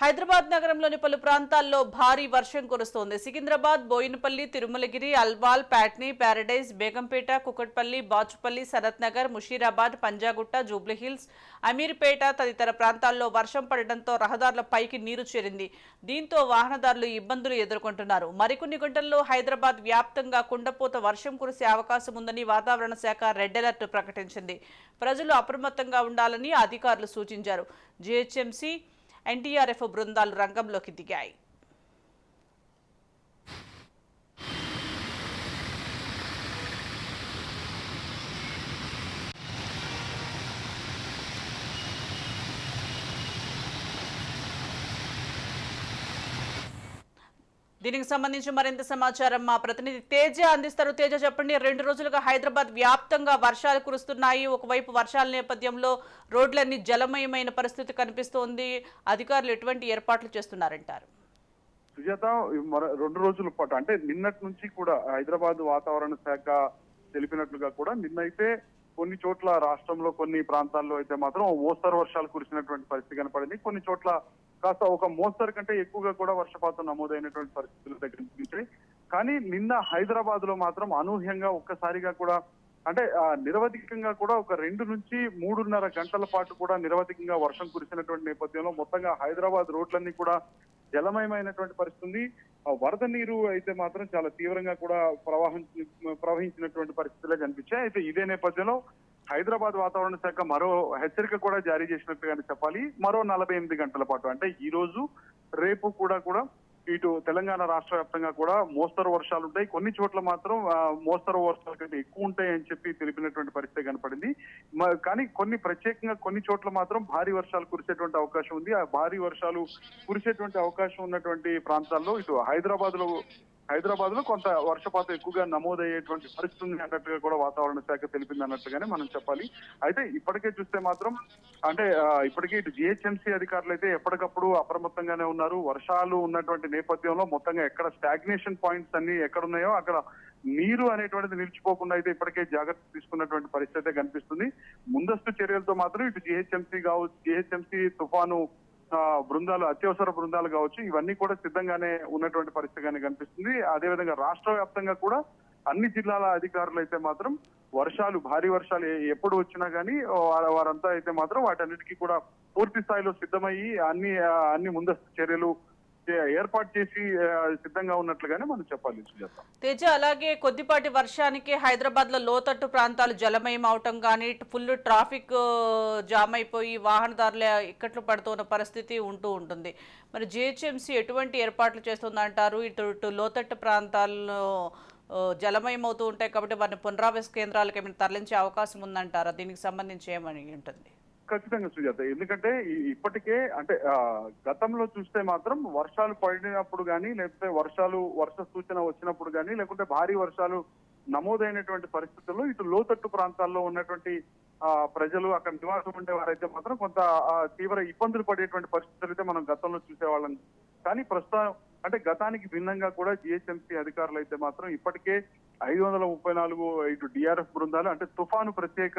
హైదరాబాద్ నగరంలోని పలు ప్రాంతాల్లో భారీ వర్షం కురుస్తోంది. సికింద్రాబాద్ బోయినపల్లి తిరుమలగిరి అల్వాల్ ప్యాట్నీ ప్యారడైజ్ బేగంపేట కుకట్పల్లి బాచుపల్లి సనత్ నగర్ ముషీరాబాద్ పంజాగుట్ట జూబ్లీహిల్స్ అమీర్పేట తదితర ప్రాంతాల్లో వర్షం పడడంతో రహదారుల పైకి నీరు చేరింది. దీంతో వాహనదారులు ఇబ్బందులు ఎదుర్కొంటున్నారు. మరికొన్ని గంటల్లో హైదరాబాద్ వ్యాప్తంగా కుండపోత వర్షం కురిసే అవకాశం ఉందని వాతావరణ శాఖ రెడ్ అలర్ట్ ప్రకటించింది. ప్రజలు అప్రమత్తంగా ఉండాలని అధికారులు సూచించారు. జీహెచ్ఎంసీ ఎన్డీఆర్ఎఫ్ బృందాలు రంగంలోకి దిగాయి. దీనికి సంబంధించి మరింత సమాచారం మా ప్రతినిధి తేజ అందిస్తారు. తేజ చెప్పండి రెండు రోజులుగా హైదరాబాద్ వ్యాప్తంగా వర్షాలు కురుస్తున్నాయి. ఒకవైపు వర్షాల నేపథ్యంలో రోడ్లన్నీ జలమయమైన పరిస్థితి కనిపిస్తోంది. అధికారులు ఎటువంటి ఏర్పాట్లు చేస్తున్నారంటారు? సుజాత రెండు రోజుల పాటు అంటే నిన్నటి నుంచి కూడా హైదరాబాద్ వాతావరణ శాఖ తెలిపినట్లుగా కూడా నిన్నైతే కొన్ని చోట్ల రాష్ట్రంలో కొన్ని ప్రాంతాల్లో అయితే మాత్రం ఓ మోస్తరు వర్షాలు కురిసినటువంటి పరిస్థితి కనపడింది. కొన్ని చోట్ల కాస్త ఒక మోస్తరు కంటే ఎక్కువగా కూడా వర్షపాతం నమోదైనటువంటి పరిస్థితుల దగ్గర కానీ నిన్న హైదరాబాద్లో మాత్రం అనూహ్యంగా ఒక్కసారిగా కూడా అంటే నిరవధికంగా కూడా ఒక రెండు నుంచి మూడున్నర గంటల పాటు కూడా నిరవధికంగా వర్షం కురిసినటువంటి నేపథ్యంలో మొత్తంగా హైదరాబాద్ రోడ్లన్నీ కూడా జలమయమైనటువంటి పరిస్థితి ఆ వరద నీరు అయితే మాత్రం చాలా తీవ్రంగా కూడా ప్రవాహం ప్రవహించినటువంటి పరిస్థితులే కనిపించాయి. అయితే ఇదే నేపథ్యంలో హైదరాబాద్ వాతావరణ శాఖ మరో హెచ్చరిక కూడా జారీ చేసినట్టుగానే చెప్పాలి. మరో నలభై ఎనిమిది గంటల పాటు అంటే ఈ రోజు రేపు కూడా కూడా ఇటు తెలంగాణ రాష్ట్ర వ్యాప్తంగా కూడా మోస్తరు వర్షాలు ఉంటాయి. కొన్ని చోట్ల మాత్రం మోస్తరు వర్షాల కంటే ఎక్కువ ఉంటాయి అని చెప్పి తెలిపినటువంటి పరిస్థితి కనపడింది. కానీ కొన్ని ప్రత్యేకంగా కొన్ని చోట్ల మాత్రం భారీ వర్షాలు కురిసేటువంటి అవకాశం ఉంది. ఆ భారీ వర్షాలు కురిసేటువంటి అవకాశం ఉన్నటువంటి ప్రాంతాల్లో ఇటు హైదరాబాద్లో హైదరాబాద్లో కొంత వర్షపాతం ఎక్కువగా నమోదయ్యేటువంటి పరిస్థితి ఉంది అన్నట్టుగా కూడా వాతావరణ శాఖ తెలిపింది అన్నట్టుగానే మనం చెప్పాలి. అయితే ఇప్పటికే చూస్తే మాత్రం అంటే ఇప్పటికే ఇటు జిహెచ్ఎంసీ అధికారులు అయితే ఎప్పటికప్పుడు అప్రమత్తంగానే ఉన్నారు. వర్షాలు ఉన్నటువంటి నేపథ్యంలో మొత్తంగా ఎక్కడ స్టాగ్నేషన్ పాయింట్స్ అన్ని ఎక్కడ ఉన్నాయో అక్కడ నీరు అనేటువంటిది నిలిచిపోకుండా అయితే ఇప్పటికే జాగ్రత్త తీసుకున్నటువంటి పరిస్థితి అయితే కనిపిస్తుంది. ముందస్తు చర్యలతో మాత్రం ఇటు జిహెచ్ఎంసీ కావచ్చు జిహెచ్ఎంసీ తుఫాను బృందాలు అత్యవసర బృందాలు కావచ్చు ఇవన్నీ కూడా సిద్ధంగానే ఉన్నటువంటి పరిస్థితిగానే కనిపిస్తుంది. అదేవిధంగా రాష్ట్ర వ్యాప్తంగా కూడా అన్ని జిల్లాల అధికారులు అయితే మాత్రం వర్షాలు భారీ వర్షాలు ఎప్పుడు వచ్చినా కానీ వారంతా అయితే మాత్రం వాటన్నిటికీ కూడా పూర్తి స్థాయిలో సిద్ధమయ్యి అన్ని అన్ని ముందస్తు చర్యలు ఏర్పాటు చేసి సిద్ధంగా ఉన్నట్లుగానే మనం చెప్పాలి తేజ అలాగే కొద్దిపాటి వర్షానికి హైదరాబాద్లో లోతట్టు ప్రాంతాలు జలమయం అవటం కానీ ఫుల్ ట్రాఫిక్ జామ్ అయిపోయి వాహనదారుల ఇక్కట్లు పడుతున్న పరిస్థితి ఉంటూ ఉంటుంది. మరి జిహెచ్ఎంసీ ఎటువంటి ఏర్పాట్లు చేస్తుందంటారు? ఇటు ఇటు లోతట్టు ప్రాంతాల్లో జలమయం అవుతూ ఉంటాయి కాబట్టి వారిని పునరావాస కేంద్రాలకు ఏమైనా తరలించే అవకాశం ఉందంటారా? దీనికి సంబంధించి ఏమని ఉంటుంది? ఖచ్చితంగా సుజాత. ఎందుకంటే ఇప్పటికే అంటే గతంలో చూస్తే మాత్రం వర్షాలు పడినప్పుడు కానీ లేకపోతే వర్షాలు వర్ష సూచన వచ్చినప్పుడు కానీ లేకుంటే భారీ వర్షాలు నమోదైనటువంటి పరిస్థితుల్లో ఇటు లోతట్టు ప్రాంతాల్లో ఉన్నటువంటి ఆ, ప్రజలు అక్కడ నివాసం ఉండే వారైతే మాత్రం కొంత తీవ్ర ఇబ్బందులు పడేటువంటి పరిస్థితులు అయితే మనం గతంలో చూసేవాళ్ళం. కానీ ప్రస్తుతం అంటే గతానికి భిన్నంగా కూడా జిహెచ్ఎంసీ అధికారులు అయితే మాత్రం ఇప్పటికే ఐదు వందల ముప్పై నాలుగు ఇటు డిఆర్ఎఫ్ బృందాలు అంటే తుఫాను ప్రత్యేక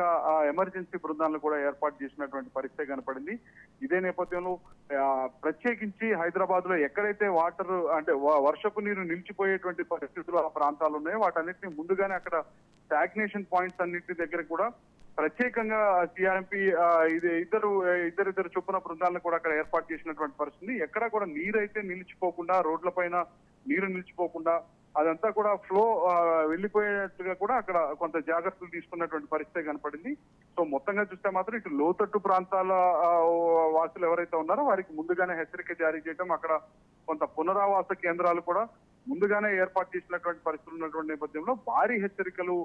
ఎమర్జెన్సీ బృందాలను కూడా ఏర్పాటు చేసినటువంటి పరిస్థితి కనపడింది. ఇదే నేపథ్యంలో ప్రత్యేకించి హైదరాబాద్లో ఎక్కడైతే వాటర్ అంటే వర్షపు నీరు నిలిచిపోయేటువంటి పరిస్థితులు ఆ ప్రాంతాలు ఉన్నాయో వాటన్నిటిని ముందుగానే అక్కడ స్టాగ్నేషన్ పాయింట్స్ అన్నింటి దగ్గర కూడా ప్రత్యేకంగా సిఆర్ఎంపీ ఇది ఇద్దరు ఇద్దరిద్దరు చొప్పున బృందాలను కూడా అక్కడ ఏర్పాటు చేసినటువంటి పరిస్థితి ఎక్కడ కూడా నీరు అయితే నిలిచిపోకుండా రోడ్ల పైన నీరు నిలిచిపోకుండా అదంతా కూడా ఫ్లో వెళ్ళిపోయేట్టుగా కూడా అక్కడ కొంత జాగ్రత్తలు తీసుకున్నటువంటి పరిస్థితి కనపడింది. సో మొత్తంగా చూస్తే మాత్రం ఇటు లోతట్టు ప్రాంతాల వాసులు ఎవరైతే ఉన్నారో వారికి ముందుగానే హెచ్చరిక జారీ చేయడం అక్కడ కొంత పునరావాస కేంద్రాలు కూడా ముందుగానే ఏర్పాటు చేసినటువంటి పరిస్థితులు ఉన్నటువంటి నేపథ్యంలో భారీ హెచ్చరికలు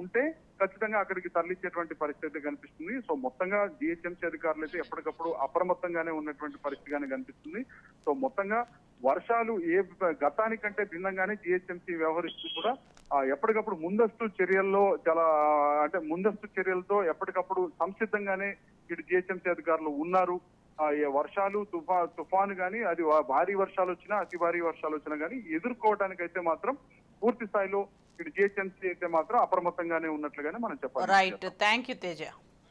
ఉంటే ఖచ్చితంగా అక్కడికి తరలించేటువంటి పరిస్థితి కనిపిస్తుంది. సో మొత్తంగా జిహెచ్ఎంసీ అధికారులు అయితే ఎప్పటికప్పుడు అప్రమత్తంగానే ఉన్నటువంటి పరిస్థితిగానే కనిపిస్తుంది. సో మొత్తంగా వర్షాలు ఏ గతానికంటే భిన్నంగానే జిహెచ్ఎంసీ వ్యవహరిస్తూ కూడా ఎప్పటికప్పుడు ముందస్తు చర్యల్లో చాలా అంటే ముందస్తు చర్యలతో ఎప్పటికప్పుడు సంసిద్ధంగానే ఇటు జిహెచ్ఎంసీ అధికారులు ఉన్నారు. వర్షాలు తుఫా తుఫాను కానీ అది భారీ వర్షాలు వచ్చినా అతి భారీ వర్షాలు వచ్చినా కానీ ఎదుర్కోవడానికి అయితే మాత్రం పూర్తి స్థాయిలో ఇటు జిహెచ్ఎంసీ అయితే మాత్రం అప్రమత్తంగానే ఉన్నట్లుగానే మనం చెప్పాలి. Right thank you Teja